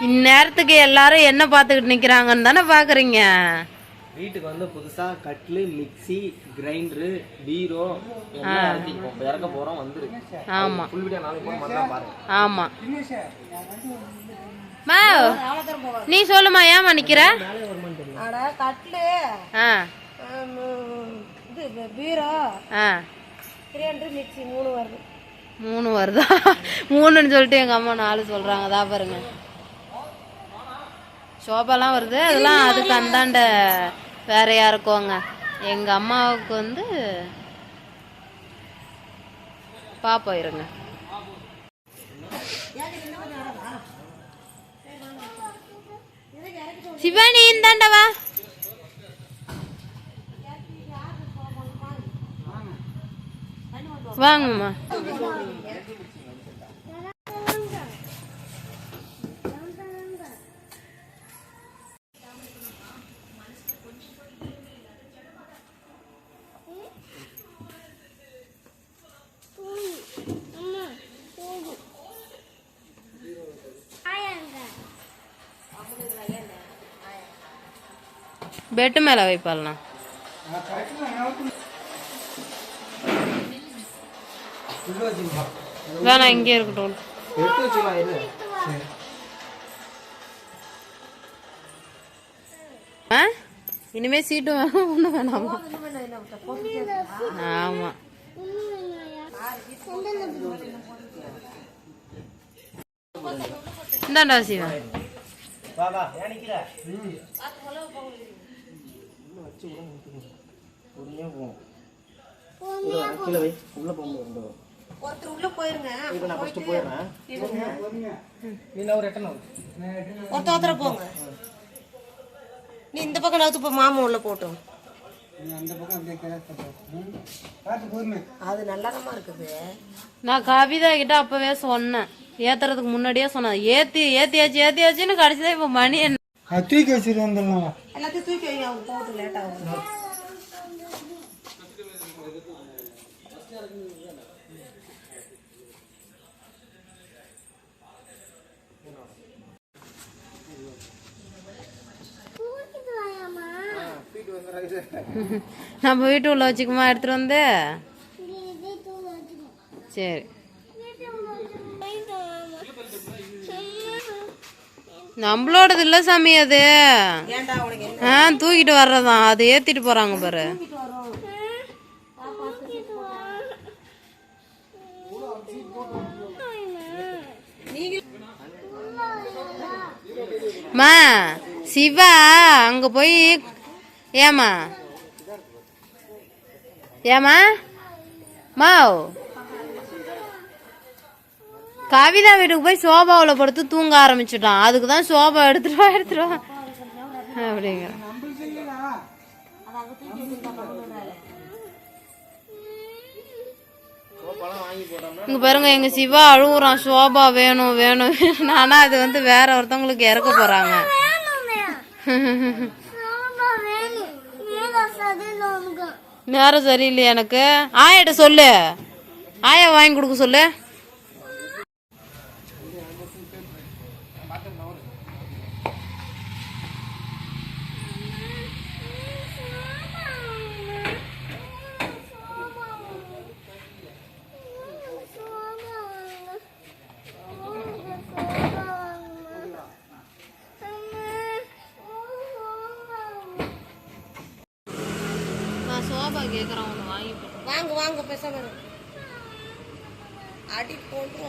இந்நேரத்துக்கு எல்லாரும் என்ன பார்த்துக்கிட்டு நிக்கிறாங்கன்னு தானே பாக்குறீங்க வீட்டுக்கு வந்து புதுசா கட்லு மிக்ஸி கிரைண்டரு பீரோ எல்லாம் இறக்கி இப்போ இறக்க போறோம் வந்துரு ஆமா. ஃபுல் வீடியோ நாளைக்கு போக மாட்டா பாருங்க. ஆமா. மா நீ சொல்லுமா ஏமா நிக்கிற? அட கட்லு. ஆ. இது பீரோ. ஆ. கிரைண்டர் மிக்ஸி மூணு வருது. மூணு வருதா? மூணுன்னு சொல்லிட்டு எங்க அம்மா நாலு சொல்றாங்க. அதா பாருங்க. சோபாலாம் வருது. அதெல்லாம் அதுக்கு அந்தாண்ட வேறையா இருக்குங்க எங்க அம்மாவுக்கு வந்து பாப்போம் இருங்க சிவானி இந்தாண்டவா வாங்கம்மா. பெட்டு மேல வைப்பாலாம் வேணாம் இங்கே இருக்கட்டும். ஆ? இனிமே சீட்டும் வேணாம் ஒன்றும் வேணாமா? ஆமா. இந்தாண்டா சிவா. வா வா ஏன் நிக்கிற பொறுமையா போவோம் கீழே வை உள்ள ஒருத்தர் போயிருங்க. இப்போ நான் ஃபர்ஸ்ட் போயிடுறேன். நீ ஒரு எட்டனா ஒருத்தர் ஒருத்தர போங்க. நீ இந்த பக்கம் நவுத்து இப்போ மாமா உள்ள போட்டோம் அது நல்லதமா இருக்குது. நான் கவிதா கிட்ட அப்பவே சொன்னேன். ஏத்துறதுக்கு முன்னாடியே சொன்னேன். ஏத்தி ஏத்தியாச்சு ஏத்தியாச்சுன்னு கடைசிதான் இப்ப மணி என்ன தூக்கி வச்சுட்டு வந்துடலாம் எல்லாத்தையும் தூக்கி வைங்க அவங்க போட்டு லேட் ஆகும். நம்ம வீட்டு உள்ள வச்சுக்குமா எடுத்துட்டு வந்து? சரி. நம்மளோடது இல்ல சாமி அது. ஆ தூக்கிட்டு வர்றதான். அது ஏத்திட்டு போறாங்க பாரு. மா சிவா அங்க போய் ஏமா ஏமா மாவ். கவிதா வீட்டுக்கு போய் சோபாவில் படுத்து தூங்க ஆரம்பிச்சுட்டான். அதுக்கு தான் சோபா எடுத்துருவா எடுத்துருவா எடுத்துட்டு அப்படிங்கிற. இங்க பாருங்க எங்க சிவா அழுகுறான் சோபா வேணும் வேணும் ஆனா அது வந்து வேற ஒருத்தவங்களுக்கு இறக்க போறாங்க. நேரம் சரியில்லை எனக்கு? ஆயாட்ட சொல்லு. ஆயா வாங்கி கொடுக்க சொல்லு. கேக்குறேன் ஒன்று வாங்கி வாங்க வாங்க பேசாம இரு. அடி போட்டு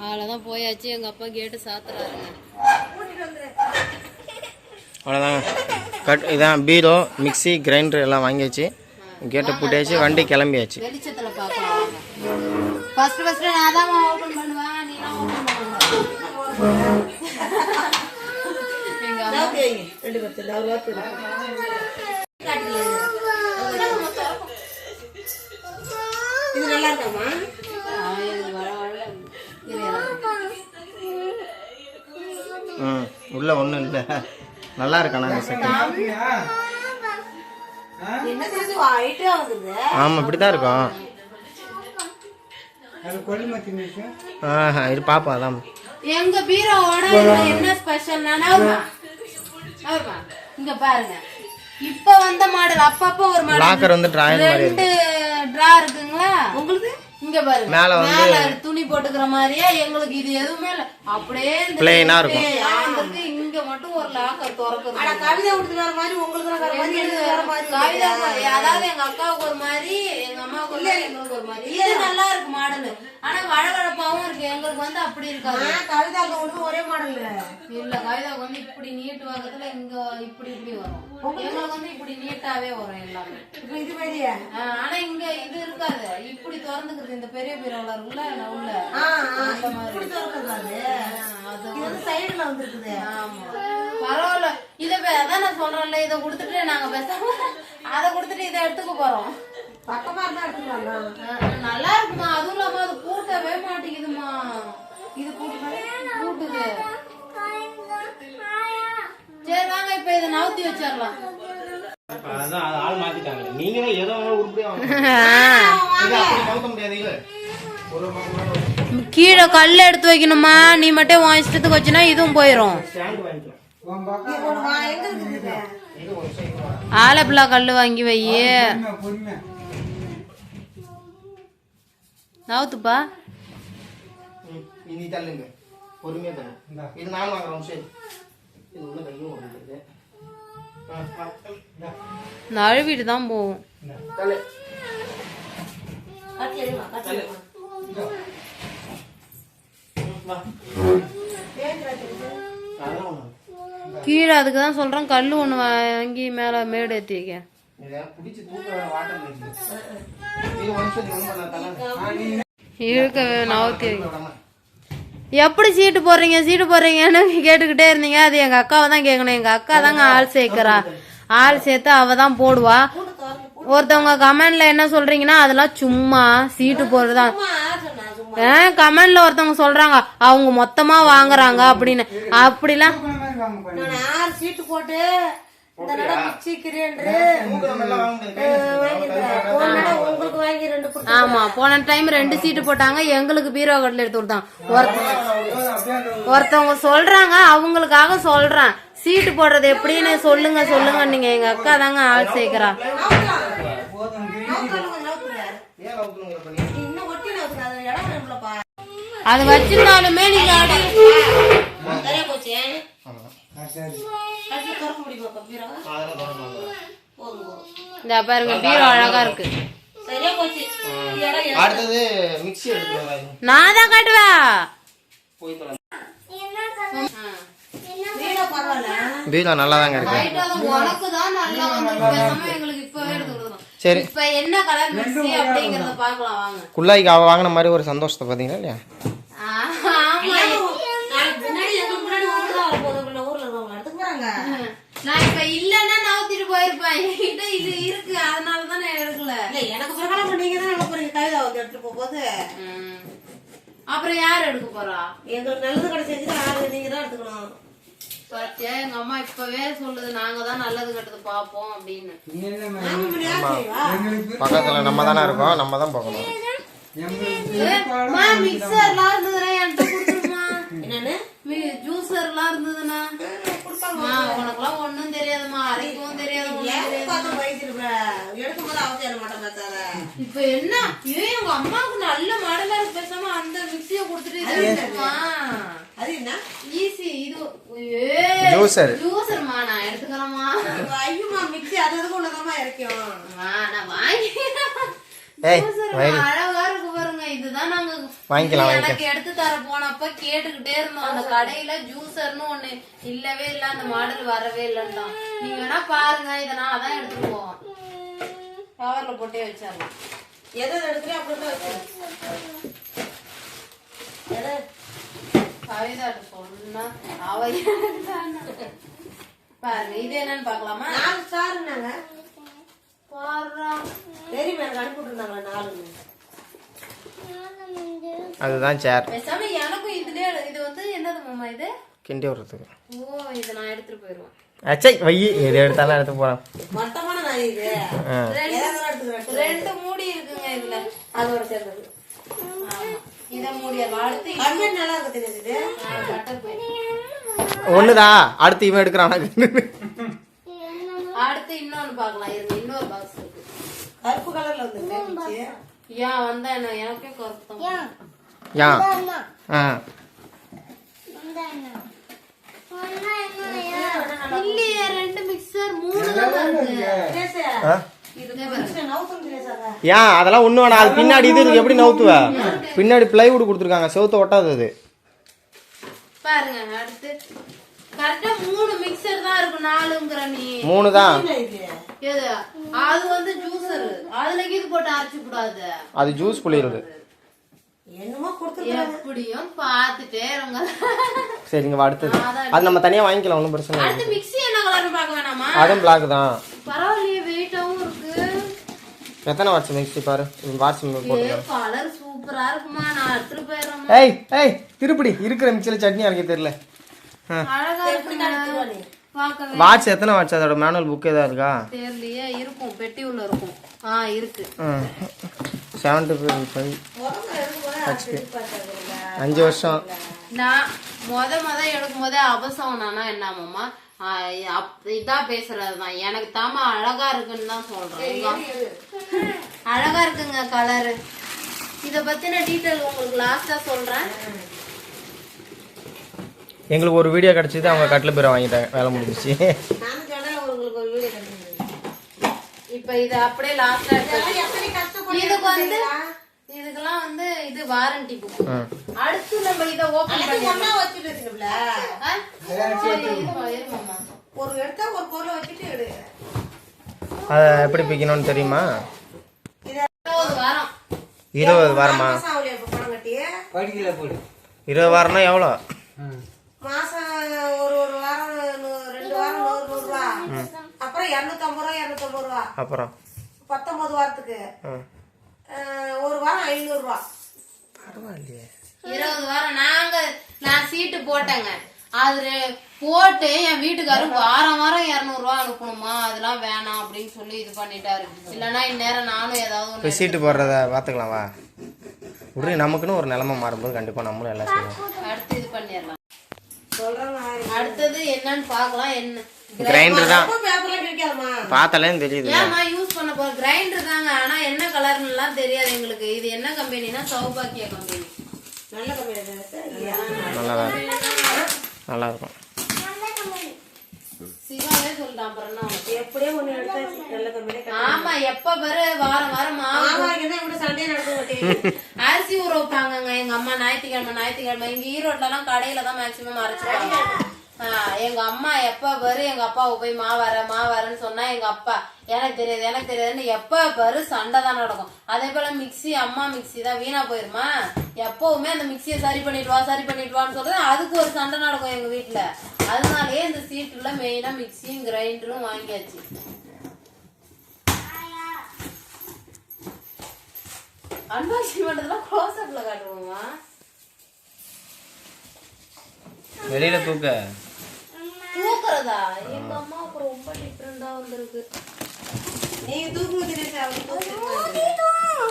அவ்வளோதான் போயாச்சு. எங்க அப்பா கேட்டு சாத்துறாருங்க அவ்வளோதாங்க கட் இதான் பீரோ மிக்ஸி கிரைண்டர் எல்லாம் வாங்கியாச்சு. கேட்டை பூட்டியாச்சு வண்டி கிளம்பியாச்சு. வெளிச்சத்துல பாப்போம் ஃபர்ஸ்ட் ஃபர்ஸ்ட் நான் தான் ஓபன் பண்ணுவேன். நீ தான் அம்மா ரெண்டு இது நல்லா இருக்காமா. ம் உள்ள ஒன்றும் இல்லை. நல்லா இருக்காண்ணா இந்த ஆமாம் இப்படி தான் இருக்கும். இது பாப்பா அதான். எங்க பீரோவோட இதுல என்ன ஸ்பெஷல்னா நவருமா இங்க பாருங்க. இப்ப வந்த மாடல் அப்பப்ப ஒரு மாடல் லாக்கர் வந்து டிராயர் மாதிரி ரெண்டு ட்ரா இருக்குங்களா? உங்களுக்கு? இங்க பாருங்க. மேல வந்து- துணி போட்டுக்கிற மாதிரியே எங்களுக்கு இது எதுவுமே இல்ல. அப்படியே ஆ இருக்கும். இங்க மட்டும் ஒரு லாக்கர் திறக்குது கவிதை கொடுத்து வேற மாதிரி உங்களுக்கு வேற மாதிரி எனக்கு வேற மாதிரி மாதிரி. அதாவது எங்க அக்காவுக்கு ஒரு மாதிரி எங்க அம்மாவுக்கு ஒரு மாதிரி எங்களுக்கு ஒரு மாதிரி. இது நல்லா இருக்கு மாடல் ஆனா வழவழப்பாவும் இருக்கு. எங்களுக்கு வந்து அப்படி இருக்காது. கவிதாக்கு ஒண்ணு ஒரே மாடல் இல்ல காகிதாவுக்கு வந்து இப்படி நீட்டு வாக்கத்துல இங்க இப்படி இப்படி வரும். எங்களுக்கு வந்து இப்படி நீட்டாவே வரும் எல்லாமே. இது மாதிரியா? ஆ, ஆனா இங்க இது இருக்காது. இப்படி திறந்துக்கிறது இந்த பெரிய நான் உள்ள மாதிரி. இப்படி அது? இது வந்து சைடுல வந்திருக்குது. பரவாயில்ல. இத அதான் நான் சொல்றேன்ல இத கொடுத்துட்டு நாங்க பேசாம அத கொடுத்துட்டு இதை எடுத்துக்க போறோம். பக்கமா இருந்தா எடுத்துக்கலாம் ஆ, நல்லா இருக்குமா? அதுவும் இல்லாம அது கூட்டவே மாட்டேங்குதுமா. இது கூட்டு கூட்டுது. சரி வாங்க இப்ப இதை நவுத்தி வச்சிடலாம். ஆள் மாத்திட்டாங்க நீங்க ஏதோ உருப்படியா முடியாது ஒரு கீழே கல் எடுத்து வைக்கணுமா? நீ மட்டும் உன் இஷ்டத்துக்கு வச்சுனா இதுவும் போயிடும். ஆலப்பிள்ளா கல் வாங்கி வை நவுத்துப்பா. ம், இனி தள்ளுங்க. பொறுமையா தள்ளுங்க இது நானும் வாங்குறோம் சரி இது உள்ள கையும் வருது ஆ, ஆ, இந்தா, நழுவிட்டு தான் போகும். தள்ளு கட்டி எறிமா, கட்டி எறிமா. ம், வா. ஏன் கட்டுறது? அதெல்லாம் ஒண்ணு கீழே அதுக்கு தான் சொல்றேன் கல் ஒன்று வாங்கி மேலே மேடு ஏற்றி வைக்க. இதை பிடிச்சி தூக்க வேற வாட்டம் இருக்குது இது ஒரு நிமிஷம் ஒன்றும் பண்ண தலை. இழுக்க நவுத்தி வை விடாம எப்படி சீட்டு போடுறீங்க சீட்டு போடுறீங்கன்னு கேட்டுக்கிட்டே இருந்தீங்க. அது எங்க அக்காவை தான் கேட்கணும். எங்க அக்கா தாங்க ஆள் சேர்க்கிறா. ஆள் சேர்த்து அவ தான் போடுவா. ஒருத்தவங்க கமெண்ட்ல என்ன சொல்றீங்கன்னா அதெல்லாம் சும்மா சீட்டு போடுறதுதான். கமெண்ட்ல ஒருத்தவங்க சொல்றாங்க அவங்க மொத்தமா வாங்குறாங்க அப்படின்னு. அப்படிலாம் ஆறு சீட்டு போட்டு ஆமா போன டைம் ரெண்டு சீட்டு போட்டாங்க. எங்களுக்கு பீரோ கட்டில எடுத்து கொடுத்தாங்க ஒருத்தவங்க சொல்றாங்க அவங்களுக்காக சொல்றேன். சீட்டு போடுறது எப்படின்னு சொல்லுங்க சொல்லுங்க நீங்க எங்க அக்கா தாங்க ஆள் சேர்க்கிறா போதும் கிரி. நவுத்துங்க, நவுத்துங்க. ஏன் லவுக்குங்கிற பண்ணி நீ இன்னும் ஒட்டி நவுத்துங்க, அது இடம் வேணும்லப்பா. அது வச்சிருந்தாலுமே நீங்க சரியா போச்சு. இந்த பாருங்க பீரோ அழகா இருக்கு. அடுத்தது மிக்ஸி நான் தான் தொலை பீரோ நல்லா தாங்க இருக்கு. லைட்டா தான் உனக்கு தான் நல்லா வந்து பேசாம எங்களுக்கு இப்பவே எடுத்து கொடுக்கணும். சரி. இப்ப என்ன கலர் மிக்ஸி அப்படிங்கறத பாக்கலாம் வாங்க. குள்ளாய்க்கு அவ வாங்கின மாதிரி ஒரு சந்தோஷத்தை பார்த்தீங்களா இல்லையா ஆமா நாளைக்கு முன்னாடி எங்களுக்கு முன்னாடி ஊருக்கு தான் வரப்போகுது. பின்ன ஊர்ல இருக்கவங்க எடுத்துக்க போறாங்க. நான் இப்ப இல்லன்னா நவுத்திட்டு போயிருப்பேன். என்கிட்ட இது இருக்கு. அதனால தான் நான் எடுக்கல. இல்ல, எனக்கு பிரகாரம் நீங்க தான் எடுக்க போறீங்க. கவிதா வந்து எடுத்துட்டு போகும்போது. ம். அப்புறம் யார் எடுக்க போறா? எங்களுக்கு நல்லது கிடைச்சிருச்சு ஆளு நீங்க தான் எடுத்துக்கணும். பாத்தியா எங்க அம்மா இப்பவே சொல்லுது நாங்க தான் நல்லது கெட்டது பாப்போம் அப்படின்னு. யார் பக்கத்தில் நம்ம தானே இருக்கோம். நம்ம தான் பார்க்கணும். மிக்சர்லாம் இருந்ததுன்னா என்கிட்ட என்னன்னு? ஜூசர்லாம் இருந்ததுன்னா அம்மா, உனக்கெல்லாம் ஒண்ணும் தெரியாதும்மா அரைக்கவும் தெரியாது இப்ப என்ன? ஏன் எங்க அம்மாவுக்கு நல்ல மாடலா இருக்கு பேசாம அந்த மிக்சிய கொடுத்துட்டு அது என்ன? ஈஸி இது. ஜூசர்மா நான் எடுத்துக்கிறேம்மா. ஐயோமா மிக்ஸி அது அதுக்கு உள்ளதாமா இறக்கும். நான் வாங்கி ஏய் அழகா இருக்கு பாருங்க. இதுதான் நாங்க வாங்கிக்கலாம், இது எனக்கு எடுத்து தர போனப்ப கேட்டுக்கிட்டே இருந்தோம். அந்த கடையில ஜூசர்னு ஒண்ணு இல்லவே இல்ல அந்த மாடல் வரவே இல்லைன்றான் நீங்க வேணா பாருங்க இதனால தான் எடுத்துட்டு போவோம். கவர்ல போட்டே வச்சிடலாம். எதை எடுக்கிறேன் அப்படி தான் வச்சு எதை கவிதாட்ட சொன்னா அவ? பாருங்க இது என்னன்னு பாக்கலாமா நாலு பாருடா. தெரியுமா எனக்கு அனுப்பி விட்டுருந்தாங்களா நாலுன்னு அதுதான் சேர் பேசாம எனக்கும் இதுலயே இது வந்து என்னது மாமா இது? கிண்டி விடுறதுக்கு. ஓ இதை நான் எடுத்துட்டு போயிருவேன் அச்சை வை எது எடுத்தாலும் எடுத்து போகிறேன் மொத்தமான நாய் இது. ரெண்டு மூடி இருக்குங்க இதுல. அதோட சேர்ந்தது ஆமா. இதை மூடிடலாம் அடுத்து கம்மியா நல்லா இருக்கு தெரியுது பட்டர் போய் ஒண்ணுதா? அடுத்து இவன் எடுக்கிறான் அடுத்து இன்னொன்னு பார்க்கலாம். இருங்க இன்னொரு பாக்ஸ் இருக்கு. கருப்பு கலர்ல வந்து ஏன் வந்தா என்ன? எனக்கே கருப்பு ஏன் ஆ. இல்லையே ரெண்டு மிக்சர் மூணு தான் இருக்கு. ஆ? இதே பாருங்க. நவுத்தம் தெரியாது ஏன் அதெல்லாம் ஒண்ணு வேணாம் அது பின்னாடி இது இருக்கு. எப்படி நவுத்துவ? பின்னாடி பிளைவுட் கொடுத்துருக்காங்க. செவுத்த ஒட்டாது அது. பாருங்க அடுத்து. கரெக்டா மூணு மிக்சர் தான் இருக்கு நாலுங்கிற நீ. மூணு தான் இது? எது? அது வந்து ஜூசர் அதுல இது போட்டு அரைச்சு கூடாது அது ஜூஸ் புளியிறது. என்னமோ கொடுத்து எப்படியும் பாத்துட்டே இருங்க. சரிங்க வா, அடுத்தது. அது நம்ம தனியா வாங்கிக்கலாம் ஒன்றும் பிரச்சனை இல்லை. அடுத்து மிக்ஸி என்ன கலர்னு பார்க்க வேணாமா? அதுவும் பிளாக் தான். பரவாயில்லையே வெயிட்டாவும் இருக்கு. எத்தனை வாட்ஸ் மிக்ஸி பாரு? வாட்ஸ் போட்டு கலர் சூப்பரா இருக்குமா? நான் எடுத்துட்டு போயிடுறேன் ஏய் ஏய் திருப்படி. இருக்கிற மிக்சியில் சட்னி அரைக்க தெரியல. வாட்ச் எத்தனை வாட்ச் அதோட மேனுவல் புக் ஏதாவது இருக்கா? தெரியலையே இருக்கும். பெட்டி உள்ள இருக்கும். ஆ இருக்கு. செவன்டி ஃபைவ் அஞ்சு வருஷம். நான் முத முத எடுக்கும் போதே நானா என்னமாமா இதான் பேசுறதுதான். எனக்கு தாமா அழகா இருக்குன்னு தான் சொல்றேன். அழகா இருக்குங்க கலரு இத பத்தின டீட்டெயில் உங்களுக்கு லாஸ்டா சொல்றேன். எங்களுக்கு ஒரு வீடியோ கிடச்சிது அவங்க கட்டில் பேரை வாங்கிட்டாங்க. வேலை முடிஞ்சிச்சு. நானும் சொன்னேன் உங்களுக்கு ஒரு வீடியோ கட்டுறது இப்ப இது அப்படியே லாஸ்டா இருக்கு. எத்தனை கஷ்டப்பட்டு இதுக்கு வந்து இதுக்கெல்லாம் வந்து இது வாரண்டி புக் ம். அடுத்து நம்ம இத ஓபன் பண்ணி ஒன்னா வச்சுட்டு இருக்கீங்களா ஆ? சரி, இருமா, இருமாம்மா. ஒரு எடுத்தா ஒரு பொருளை வச்சுட்டு எடு. அதை எப்படி பிக்கணும்னு தெரியுமா? இருபது வாரம். இருபது வாரம்னா எவ்வளோ. மாசம் ஒரு ஒரு வாரம் ரெண்டு வாரம் நூறு நூறு ரூபா. அப்புறம் இருநூத்தம்பது ரூபா இருநூத்தம்பது ரூபா. அப்புறம்? பத்தொன்பது வாரத்துக்கு. ஒரு வாரம் ஐநூறு ரூபா. பரவாயில்லையே. இருபது வாரம். நாங்க நான் சீட்டு போட்டேங்க. அது போட்டு என் வீட்டுக்காரர் வாரம் வாரம் இருநூறு ரூபா அனுப்பணுமா? அதெல்லாம் வேணாம் அப்படின்னு சொல்லி இது பண்ணிட்டாரு. இல்லைன்னா இந்நேரம் நானும் ஏதாவது சீட்டு போடுறத பார்த்துக்கலாம் வா. விடு நமக்குன்னு ஒரு நிலைமை மாறும்போது கண்டிப்பாக நம்மளும் எல்லாம் செய்வோம் அடுத்து இது பண்ணிடலாம். அடுத்தது என்னன்னு பார்க்கலாம் என்ன? கிரைண்டர் தான். பேப்பர்ல கிடைக்காதமா பார்த்தாலே தெரியுது ஏமா யூஸ் பண்ண போற கிரைண்டர் தாங்க. ஆனா என்ன கலர்னு எல்லாம் தெரியாது எங்களுக்கு. இது என்ன கம்பெனினா சௌபாக்கியா கம்பெனி நல்ல கம்பெனி இல்லையா நல்லா தான் இருக்கும். நல்லா இருக்கும். சிவாவே சொல்லிட்டான் அப்புறம் என்ன? எப்படியோ ஒண்ணு எடுத்தா நல்ல கம்பெனி ஆமா எப்ப பாரு வாரம் வாரம் தான் இப்படி சண்டையே நடக்க மாட்டேங்குது அரிசி ஊற வைப்பாங்கங்க எங்க அம்மா ஞாயிற்றுக்கிழமை ஞாயிற்றுக்கிழமை இங்க ஈரோட்ல எல்லாம் கடையில தான் மேக்சிமம் அரைச்சிருவாங்க ஆஹ் எங்க அம்மா எப்ப பாரு எங்க அப்பாவை போய் மாவர மாவரன்னு சொன்னா எங்க அப்பா எனக்கு தெரியாது எனக்கு தெரியாதுன்னு எப்ப பாரு சண்டை தான் நடக்கும். அதே போல மிக்ஸி அம்மா மிக்ஸி தான் வீணா போயிருமா? எப்பவுமே அந்த மிக்ஸியை சரி பண்ணிட்டு வா சரி பண்ணிட்டு வான்னு சொல்றது அதுக்கு ஒரு சண்டை நடக்கும் எங்க வீட்டுல அதனாலயே இந்த சீட்டுல மெயினா மிக்ஸியும் கிரைண்டரும் வாங்கியாச்சு. அன்பாக்சிங் பண்றதுலாம் க்ளோஸ் அப்ல காட்டுவோமா? வெளியில தூக்க. தூக்குறதா? எங்க அம்மாவுக்கு ரொம்ப டிஃப்ரெண்டா வந்திருக்கு. நீங்க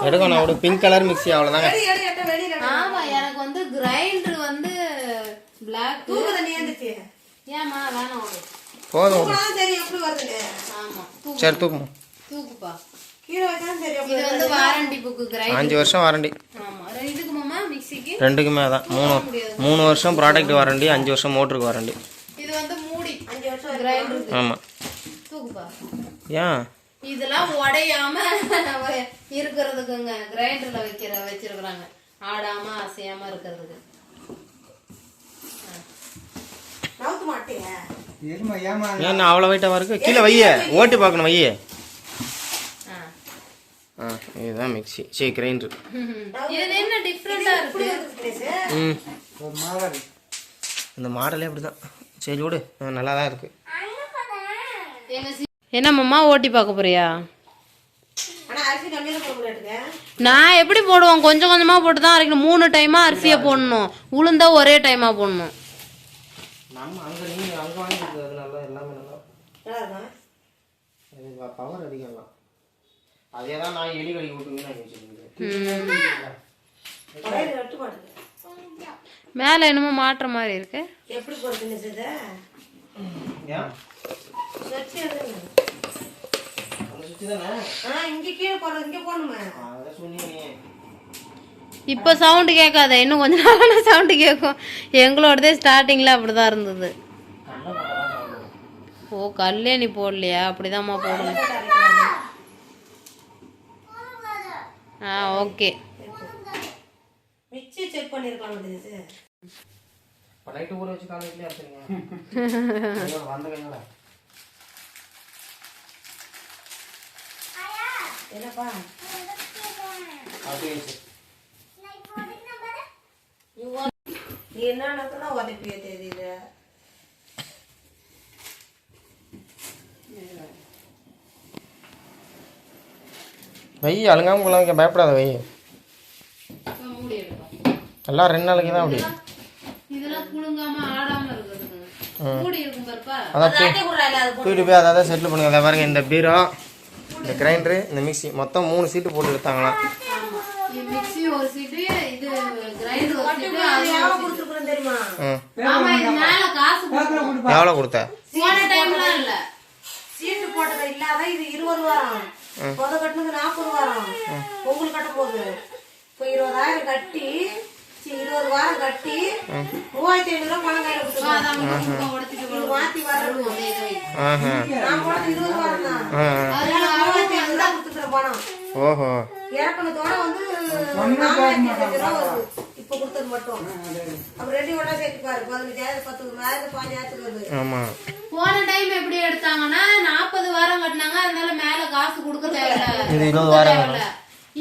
எடுக்கணும் ஒரு பிங்க் கலர் மிக்ஸி அவ்வளோதாங்க எடு எடு எட்ட வெளியில எடு. ஆமா எனக்கு வந்து கிரைண்டர் வந்து பிளாக் தூக்குத நீ எந்திரிச்சு ஏமா வேணாம் உனக்கு. போதும் எப்படி ஆமா சரி தூக்குமா? தூக்குப்பா. அஞ்சு வருஷம் வாரண்டி ரெண்டுக்குமே அதான். மூணு மூணு வருஷம் ப்ராடக்ட் வாரண்டி அஞ்சு வருஷம் மோட்டருக்கு வாரண்டி இது வந்து மூடி அஞ்சு வருஷம் கிரைண்டர் ஆமாம் ஏன்? இதெல்லாம் உடையாம இருக்கிறதுக்குங்க. கிரைண்டர்ல வைக்கிற வச்சிருக்கிறாங்க. ஆடாம அசையாம இருக்கிறதுக்கு. நவுத்து மாட்டேங்க. எருமை ஏமா ஏன் அவ்வளோ வெயிட்டாக இருக்கு. கீழே வைய. ஓட்டி பார்க்கணும் வைய. ஆ. இதுதான் மிக்ஸி. சரி கிரைண்டர். இது என்ன டிஃப்ரெண்டா இருக்கு? ம். இந்த மாடலே அப்படி தான் சரி விடு ஆ, நல்லா தான் இருக்குது எங்க சி- என்ன மாமா ஓட்டி பார்க்க போறியா? நான் எப்படி போடுவோம் கொஞ்சம் கொஞ்சமா போட்டு தான் அரைக்கணும். மூணு டைமா அரிசியை போடணும். உளுந்தா ஒரே டைமா போடணும். மேலே என்னமோ மாட்டுற மாதிரி இருக்கு. எப்படி இப்போ சவுண்டு கேட்காத இன்னும் கொஞ்ச நாளான சவுண்டு கேட்கும். எங்களோடதே ஸ்டார்டிங்கில் அப்படிதான் இருந்தது. ஓ கல்யாணி போடலையா? அப்படிதாம்மா போடணும். ஆ ஓகே. மிக்சி செக் பண்ணிருக்கலாம் இப்போ நைட்டு ஊற வச்சு காலையிலே அரைச்சிருங்க? வந்த கையோட என்னப்பா? அப்படியே நீ உதப்பிய தெரியுது வை அழுங்காம கொள்ளாம பயப்படாத வை. எல்லாம் ரெண்டு நாளைக்கு தான் அப்படி இதெல்லாம் குலுங்காம ஆடாம மூடி இருக்கும் பாருப்பா. அதான் தூக்கிட்டு போய் அதை தான் செட்டில் பண்ணுங்க. அதை பாருங்க இந்த பீரோ இந்த கிரைண்டரு இந்த மிக்ஸி மொத்தம் மூணு சீட்டு போட்டு எடுத்தாங்களாம். மிக்ஸி ஒரு சீட்டு இது கிரைண்டர் ஒரு சீட்டு அது எவ்வளவு கொடுத்துருக்குறேன் தெரியுமா? ம். ஆமா இது மேல காசு கொடுக்கணும். எவ்வளோ கொடுத்த? போன டைம்லாம் இல்ல. சீட்டு போட்டது இல்லாத இது இருபது வாரம். முத கட்டுனது நாற்பது வாரம். உங்களுக்கு கட்ட போகுது இப்போ இருபதாயிரம் கட்டி இருபது வாரம் கட்டி மூவாயிரத்தி ஐநூறு ரூபாய் பணம் கையில இது மாத்தி வரணும் நான் போனது இருபது வாரம் தான். ஆ அதனால மூவாயிரத்தி ஐநூறு ரூபாய் கொடுத்துக்கிறேன் பணம். ஓஹோ. வந்து நாலாயிரத்தி ரூபா வருது. இப்போ கொடுத்தது மட்டும். அப்புறம் ரெண்டு ஒன்றா சேர்த்து பாரு. பதினஞ்சாயிரம் பத்து ஆயிரத்தி பாஞ்சாயிரத்துக்கு வருது. போன டைம் எப்படி எடுத்தாங்கன்னா நாற்பது வாரம் கட்டினாங்க. அதனால மேல காசு கொடுக்க தேவையில்ல. இது இருபது வாரம்.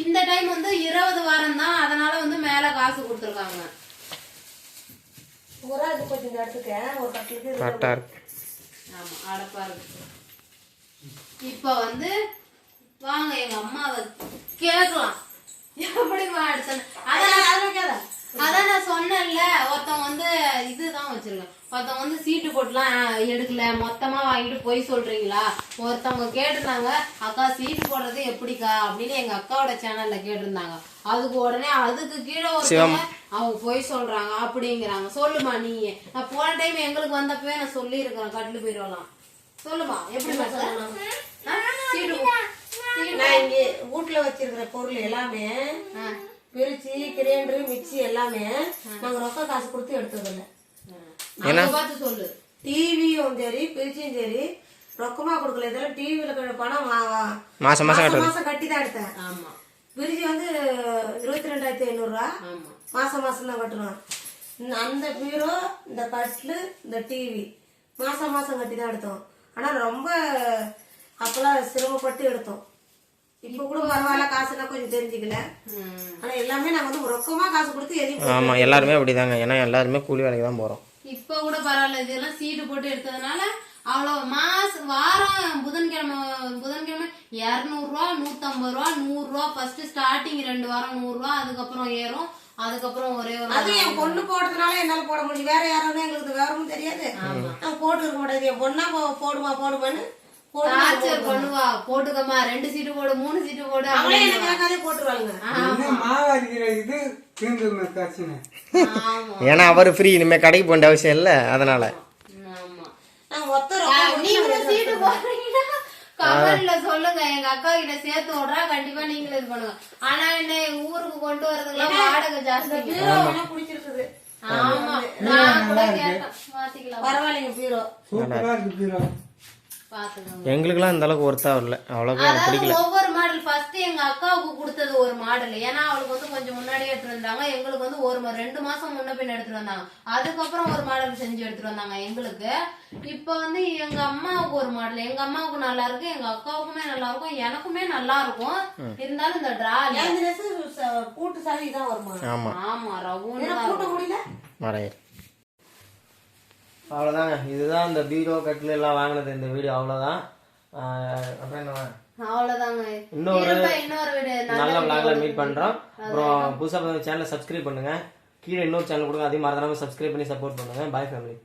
இந்த டைம் வந்து இருபது வாரம் தான் அதனால வந்து மேல காசு கொடுத்துருக்காங்க. இப்ப வந்து வாங்க எங்க அம்மாவை கேட்கலாம். எப்படிமா அதான் அது வைக்காத. அதான் நான் சொன்னேன்ல ஒருத்தன் வந்து இதுதான் வச்சிருக்கேன். ஒருத்தவங்க வந்து சீட்டு போட்டுலாம் எடுக்கல. மொத்தமா வாங்கிட்டு போய் சொல்றீங்களா? ஒருத்தவங்க கேட்டிருந்தாங்க அக்கா சீட்டு போடுறது எப்படிக்கா? அப்படின்னு எங்க அக்காவோட சேனல்ல கேட்டிருந்தாங்க. அதுக்கு உடனே அதுக்கு கீழே ஒருத்தவங்க அவங்க போய் சொல்றாங்க அப்படிங்கிறாங்க. சொல்லுமா நீ? நான் போன டைம் எங்களுக்கு வந்தப்பவே நான் சொல்லி இருக்கிறேன் கட்டில் போயிடலாம் சொல்லுமா? எப்படி சொல்லலாம் சீட்டு நான் இங்க வீட்டுல வச்சிருக்கிற பொருள் எல்லாமே. பிரிச்சு கிரைண்டர் மிக்ஸி எல்லாமே நாங்க ரொக்க காசு கொடுத்து எடுத்தது இல்ல அங்க பார்த்து சொல்லு. டிவியும் சரி பிரிச்சும் சரி ரொக்கமா கொடுக்கல. இதெல்லாம் டிவியில பணம் வா- வா- மாசம் மாசம் கட்டி தான் எடுத்தேன். ஆமா. பிரிட்ஜ் வந்து இருபத்தி ரெண்டாயிரத்தி ஐநூறுரூவா ஆமா. மாசம் மாசம் தான் கட்டணும். இந்த- அந்த பீரோ இந்த கட்லு இந்த டிவி மாசம் மாசம் கட்டி தான் எடுத்தோம். ஆனா ரொம்ப அப்பெல்லாம் சிரமப்பட்டு எடுத்தோம். இப்ப கூட பரவாயில்ல காசுலாம் கொஞ்சம் தெரிஞ்சுக்கல. ஆனா எல்லாமே நாங்க வந்து ரொக்கமா காசு கொடுத்து எதையும் எல்லாருமே அப்படிதாங்க. ஏன்னா எல்லாருமே கூலி வேலைக்கு தான் போகிறோம் இப்ப கூட பரவாயில்ல இதெல்லாம் சீட்டு போட்டு எடுத்ததுனால அவ்வளவு மாசம் வாரம் புதன்கிழமை புதன்கிழமை இரநூறுவா நூத்தம்பது ரூபா நூறு ரூபா ஃபர்ஸ்ட் ஸ்டார்டிங் ரெண்டு வாரம் நூறு ரூபா அதுக்கப்புறம் ஏறும் அதுக்கப்புறம் ஒரே ஒரு அது என் பொண்ணு போட்டதுனால என்னால போட முடியும். வேற யாரும் எங்களுக்கு வேறவும் தெரியாது. நான் போட்டு இருக்க முடியாது என் பொண்ணா போ- போடுமா போடுமான்னு போடு டார்ச்சர் பண்ணுவா. போட்டுக்கம்மா. ரெண்டு சீட்டு போடு மூணு சீட்டு போடு அவங்களே என்ன கேட்காதே போட்டுருவாங்க ஏன்னா அவர் ஃப்ரீ இனிமேல் கடைக்கு போக வேண்டிய அவசியம் இல்லை அதனால. கமெண்ட்ல சொல்லுங்க. எங்க அக்கா கிட்ட சேர்த்து விடுறா கண்டிப்பா நீங்களும் இது பண்ணுங்க. ஆனா என்ன ஊருக்கு கொண்டு வரதுக்குலாம் வாடகை ஜாஸ்தி. பிடிச்சிருக்குது ஆமா. நான் கூட கேட்டேன். மாத்திக்கலாம். பரவாயில்லைங்க பீரோ. சூப்பரா இருக்கு பீரோ. எங்களுக்குலாம் இந்த அளவுக்கு ஒர்த்தா வரல. அவ்வளோக்கு எனக்கு பிடிக்கல. ஒவ்வொரு மாடல் ஃபர்ஸ்ட் எங்க அக்காவுக்கு கொடுத்தது ஒரு மாடல் ஏன்னா அவளுக்கு வந்து கொஞ்சம் முன்னாடியே எடுத்துட்டு வந்தாங்க. எங்களுக்கு வந்து ஒரு ரெண்டு மாசம் முன்ன பின்ன எடுத்துட்டு வந்தாங்க. அதுக்கப்புறம் ஒரு மாடல் செஞ்சு எடுத்துட்டு வந்தாங்க எங்களுக்கு. இப்ப வந்து எங்க அம்மாவுக்கு ஒரு மாடல் எங்க அம்மாவுக்கு நல்லா இருக்கு எங்க அக்காவுக்குமே நல்லா இருக்கும் எனக்குமே நல்லா இருக்கும். இருந்தாலும் இந்த டிரா இந்த dress ச- பூட்டு சாவி தான் வருமா ஆமா. ரவுண்ட் ஏன்னா பூட்ட முடியல? மறையர் அவ்வளோதாங்க இதுதான் இந்த பீரோ கட்டில் எல்லாம் வாங்கினது இந்த வீடியோ அவ்வளோதான் அப்புறம் என்ன? இன்னொரு நல்ல விளாக்ல மீட் பண்ணுறோம் அப்புறம் புதுசாக சேனலை சப்ஸ்கிரைப் பண்ணுங்க. கீழே இன்னொரு சேனல் கொடுங்க. அதையும் மறந்துடாம சப்ஸ்கிரைப் பண்ணி சப்போர்ட் பண்ணுங்க. பாய் ஃபேமிலி